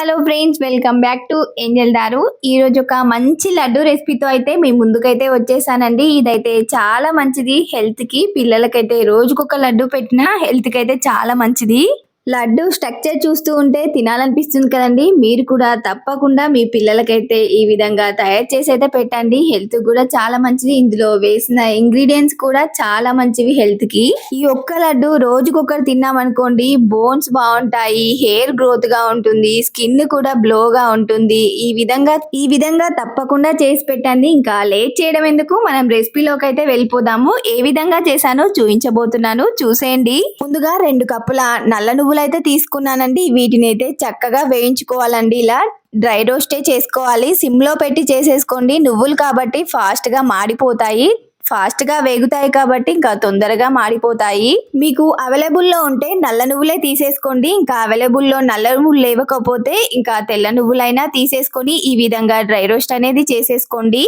Hello friends welcome back to angel దారు ఈరోజు ఒక మంచి లడ్డు రెసిపీతో అయితే మీ ముందుకైతే వచ్చేసానండి. ఇదైతే చాలా మంచిది హెల్త్కి పిల్లలకైతే రోజుకొక లడ్డు పెట్టినా హెల్త్కి అయితే చాలా మంచిది. లడ్డు స్ట్రక్చర్ చూస్తూ ఉంటే తినాలనిపిస్తుంది కదండి. మీరు కూడా తప్పకుండా మీ పిల్లలకైతే ఈ విధంగా తయారు చేసి అయితే పెట్టండి. హెల్త్ కూడా చాలా మంచిది. ఇందులో వేసిన ఇంగ్రీడియంట్స్ కూడా చాలా మంచివి హెల్త్కి ఈ ఒక్క లడ్డు రోజుకొకరు తిన్నామనుకోండి బోన్స్ బాగుంటాయి హెయిర్ గ్రోత్గా ఉంటుంది స్కిన్ కూడా బ్లో గా ఉంటుంది. ఈ విధంగా ఈ విధంగా తప్పకుండా చేసి పెట్టండి. ఇంకా లేట్ చేయడం ఎందుకు? మనం రెసిపీలోకి అయితే వెళ్ళిపోదాము. ఏ విధంగా చేశానో చూపించబోతున్నాను చూసేయండి. ముందుగా రెండు కప్పుల నల్ల నువ్వు అయితే తీసుకున్నానండి. వీటిని అయితే చక్కగా వేయించుకోవాలండి. ఇలా డ్రై రోస్టే చేసుకోవాలి. సిమ్లో పెట్టి చేసేసుకోండి. నువ్వులు కాబట్టి ఫాస్ట్గా మాడిపోతాయి. ఫాస్ట్గా వేగుతాయి కాబట్టి ఇంకా తొందరగా మాడిపోతాయి. మీకు అవైలబుల్లో ఉంటే నల్ల నువ్వులే తీసేసుకోండి. ఇంకా అవైలబుల్లో నల్ల నువ్వులు లేవకపోతే ఇంకా తెల్ల నువ్వులైనా తీసేసుకొని ఈ విధంగా డ్రై రోస్ట్ అనేది చేసేసుకోండి.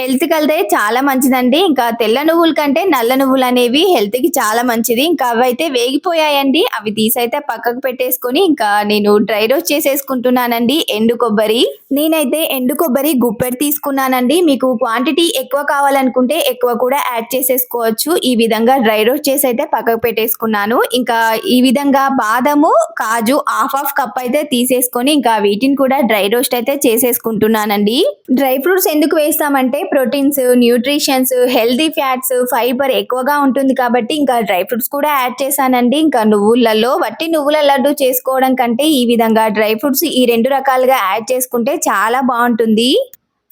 హెల్త్ కలితే చాలా మంచిదండి. ఇంకా తెల్ల నువ్వుల కంటే నల్ల నువ్వులు అనేవి హెల్త్కి చాలా మంచిది. ఇంకా అవి అయితే వేగిపోయాయండి. అవి తీసైతే పక్కకు పెట్టేసుకొని ఇంకా నేను డ్రై రోస్ట్ చేసేసుకుంటున్నానండి. ఎండు కొబ్బరి. నేనైతే ఎండు కొబ్బరి గుప్పెడు తీసుకున్నానండి. మీకు క్వాంటిటీ ఎక్కువ కావాలనుకుంటే ఎక్కువ కూడా యాడ్ చేసేసుకోవచ్చు. ఈ విధంగా డ్రై రోస్ట్ చేసి అయితే పక్కకు పెట్టేసుకున్నాను. ఇంకా ఈ విధంగా బాదము కాజు హాఫ్ హాఫ్ కప్ అయితే తీసేసుకొని ఇంకా వీటిని కూడా డ్రై రోస్ట్ అయితే చేసేసుకుంటున్నానండి. డ్రై ఫ్రూట్స్ ఎందుకు వేస్తామంటే proteins nutritions healthy fats fibre ఎక్కువగా ఉంటుంది కాబట్టి ఇంకా డ్రై ఫ్రూట్స్ కూడా యాడ్ చేశానండి. ఇంకా నువ్వులలో వట్టి నువ్వుల లడ్డు చేసుకోవడం కంటే ఈ విధంగా డ్రై ఫ్రూట్స్ ఈ రెండు రకాలుగా యాడ్ చేసుకుంటే చాలా బాగుంటుంది.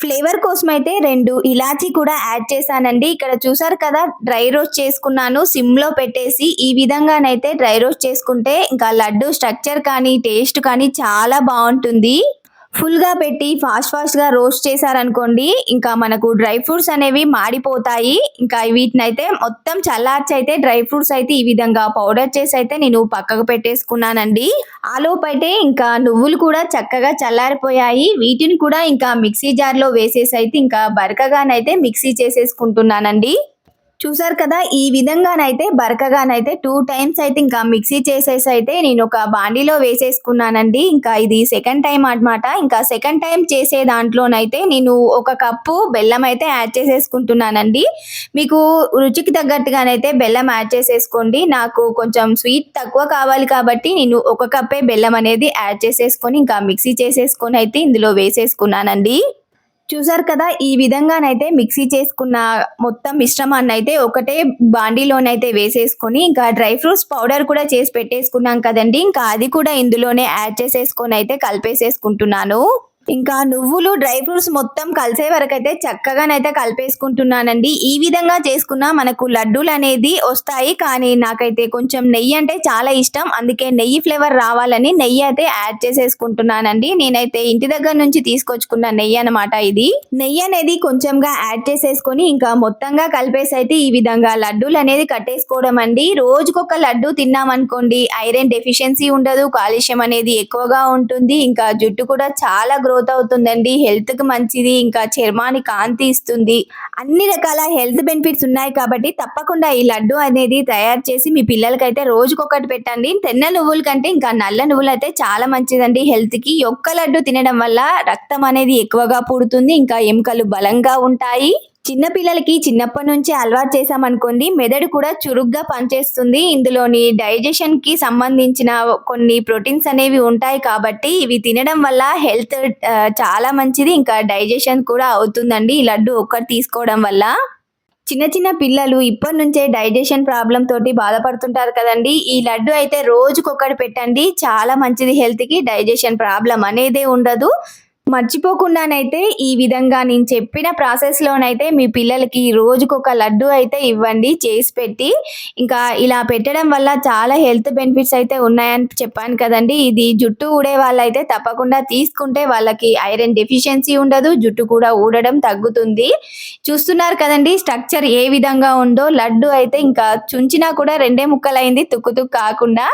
ఫ్లేవర్ కోసం అయితే రెండు ఇలాచీ కూడా యాడ్ చేశానండి. ఇక్కడ చూసారు కదా డ్రై రోస్ట్ చేసుకున్నాను. సిమ్లో పెట్టేసి ఈ విధంగానైతే డ్రై రోస్ట్ చేసుకుంటే ఇంకా లడ్డు స్ట్రక్చర్ కానీ టేస్ట్ కానీ చాలా బాగుంటుంది. ఫుల్గా పెట్టి ఫాస్ట్ ఫాస్ట్గా రోస్ట్ చేశారనుకోండి ఇంకా మనకు డ్రై ఫ్రూట్స్ అనేవి మాడిపోతాయి. ఇంకా వీటిని అయితే మొత్తం చల్లార్చి అయితే డ్రై ఫ్రూట్స్ అయితే ఈ విధంగా పౌడర్ చేసి అయితే నేను పక్కకు పెట్టేసుకున్నానండి. ఆలోపు అయితే ఇంకా నువ్వులు కూడా చక్కగా చల్లారిపోయాయి. వీటిని కూడా ఇంకా మిక్సీ జార్లో వేసేసి అయితే ఇంకా బరకగానైతే మిక్సీ చేసేసుకుంటున్నానండి. చూసారు కదా ఈ విధంగానైతే బరకగానైతే టూ టైమ్స్ అయితే ఇంకా మిక్సీ చేసేసి అయితే నేను ఒక బాండీలో వేసేసుకున్నానండి. ఇంకా ఇది సెకండ్ టైం అన్నమాట. ఇంకా సెకండ్ టైం చేసే దాంట్లోనైతే నేను ఒక కప్పు బెల్లం అయితే యాడ్ చేసేసుకుంటున్నానండి. మీకు రుచికి తగ్గట్టుగానైతే బెల్లం యాడ్ చేసేసుకోండి. నాకు కొంచెం స్వీట్ తక్కువ కావాలి కాబట్టి నేను ఒక కప్పే బెల్లం అనేది యాడ్ చేసేసుకొని ఇంకా మిక్సీ చేసేసుకొని అయితే ఇందులో వేసేసుకున్నానండి. చూసారు కదా ఈ విధంగానైతే మిక్సీ చేసుకున్న మొత్తం మిశ్రమాన్ని అయితే ఒకటే బాండీలోనైతే వేసేసుకొని ఇంకా డ్రై ఫ్రూట్స్ పౌడర్ కూడా చేసి పెట్టేసుకున్నాం కదండి. ఇంకా అది కూడా ఇందులోనే యాడ్ చేసేసుకొని అయితే కలిపేసేసుకుంటున్నాను. ఇంకా నువ్వులు డ్రై ఫ్రూట్స్ మొత్తం కలిసే వరకు అయితే చక్కగానైతే కలిపేసుకుంటున్నానండి. ఈ విధంగా చేసుకున్న మనకు లడ్డూలు అనేది వస్తాయి. కానీ నాకైతే కొంచెం నెయ్యి అంటే చాలా ఇష్టం. అందుకే నెయ్యి ఫ్లేవర్ రావాలని నెయ్యి అయితే యాడ్ చేసేసుకుంటున్నానండి. నేనైతే ఇంటి దగ్గర నుంచి తీసుకొచ్చుకున్న నెయ్యి అనమాట ఇది. నెయ్యి అనేది కొంచెంగా యాడ్ చేసేసుకొని ఇంకా మొత్తంగా కలిపేసి అయితే ఈ విధంగా లడ్డూలు అనేది కట్టేసుకోవడం అండి. రోజుకొక లడ్డు తిన్నామనుకోండి ఐరన్ డెఫిషియన్సీ ఉండదు కాలుష్యం అనేది ఎక్కువగా ఉంటుంది ఇంకా జుట్టు కూడా చాలా గ్రో గ్రోత్ అవుతుందండి. హెల్త్కి మంచిది ఇంకా చర్మాన్ని కాంతి ఇస్తుంది. అన్ని రకాల హెల్త్ బెనిఫిట్స్ ఉన్నాయి కాబట్టి తప్పకుండా ఈ లడ్డు అనేది తయారు చేసి మీ పిల్లలకైతే రోజుకొకటి పెట్టండి. తెన్న నువ్వుల కంటే ఇంకా నల్ల నువ్వులు అయితే చాలా మంచిదండి హెల్త్కి. ఒక్క లడ్డు తినడం వల్ల రక్తం అనేది ఎక్కువగా పుడుతుంది ఇంకా ఎముకలు బలంగా ఉంటాయి. చిన్నపిల్లలకి చిన్నప్పటి నుంచి అలవాటు చేసామనుకోండి మెదడు కూడా చురుగ్గా పనిచేస్తుంది. ఇందులోని డైజెషన్కి సంబంధించిన కొన్ని ప్రోటీన్స్ అనేవి ఉంటాయి కాబట్టి ఇవి తినడం వల్ల హెల్త్ చాలా మంచిది. ఇంకా డైజెషన్ కూడా అవుతుందండి. ఈ లడ్డు ఒక్కటి తీసుకోవడం వల్ల. చిన్న చిన్న పిల్లలు ఇప్పటి నుంచే డైజెషన్ ప్రాబ్లం తోటి బాధపడుతుంటారు కదండి. ఈ లడ్డు అయితే రోజుకొకటి పెట్టండి. చాలా మంచిది హెల్త్కి. డైజెషన్ ప్రాబ్లం అనేదే ఉండదు. మర్చిపోకుండానైతే ఈ విధంగా నేను చెప్పిన ప్రాసెస్లోనైతే మీ పిల్లలకి రోజుకొక లడ్డు అయితే ఇవ్వండి చేసి పెట్టి. ఇంకా ఇలా పెట్టడం వల్ల చాలా హెల్త్ బెనిఫిట్స్ అయితే ఉన్నాయని చెప్పాను కదండి. ఇది జుట్టు ఊడే వాళ్ళైతే తప్పకుండా తీసుకుంటే వాళ్ళకి ఐరన్ డెఫిషియన్సీ ఉండదు జుట్టు కూడా ఊడడం తగ్గుతుంది. చూస్తున్నారు కదండి స్ట్రక్చర్ ఏ విధంగా ఉందో లడ్డు అయితే ఇంకా చుంచినా కూడా రెండే ముక్కలైంది తుక్కు తుక్కు కాకుండా.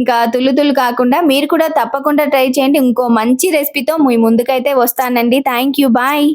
ఇంకా తులు కాకుండా మీరు కూడా తప్పకుండా ట్రై చేయండి. ఇంకో మంచి రెసిపీతో మీ ముందుకైతే అయితే వస్తానండి. Thank you bye